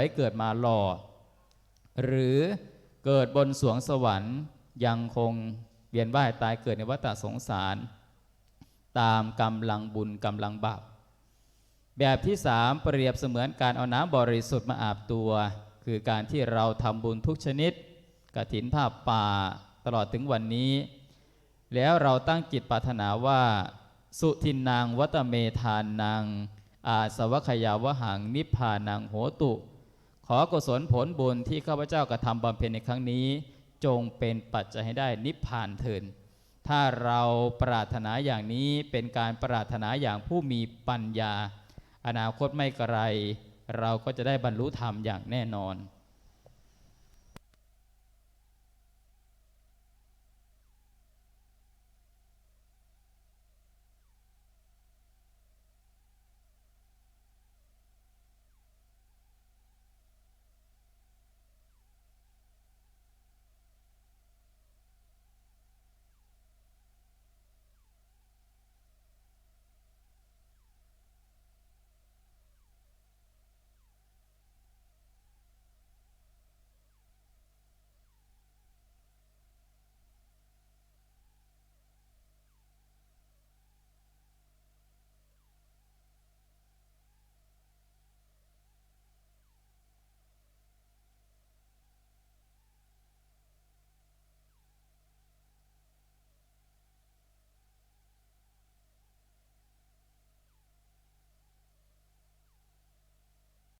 ไว้เกิดมาหล่อ หรือเกิดบนสวงสวรรค์ยังคงเวียนว่ายตายเกิดในวัฏสงสาร ตามกำลังบุญกำลังบาปแบบที่สามเปรียบเสมือนการเอาน้ำบริสุทธิ์มาอาบตัว คือการที่เราทำบุญทุกชนิดกถินผ้าป่าตลอดถึงวันนี้ แล้วเราตั้งจิตปรารถนาว่า สุทินนางวัตเมธานนางอาสวัคยาวหังนิพพานังโหตุ ขอกุศลผลบุญที่ข้าพเจ้ากระทำบำเพ็ญในครั้งนี้ จงเป็นปัจจัยให้ได้นิพพานเถินถ้าเราปรารถนาอย่างนี้เป็นการปรารถนาอย่างผู้มีปัญญา อนาคตไม่ไกลเราก็จะได้บรรลุธรรมอย่างแน่นอน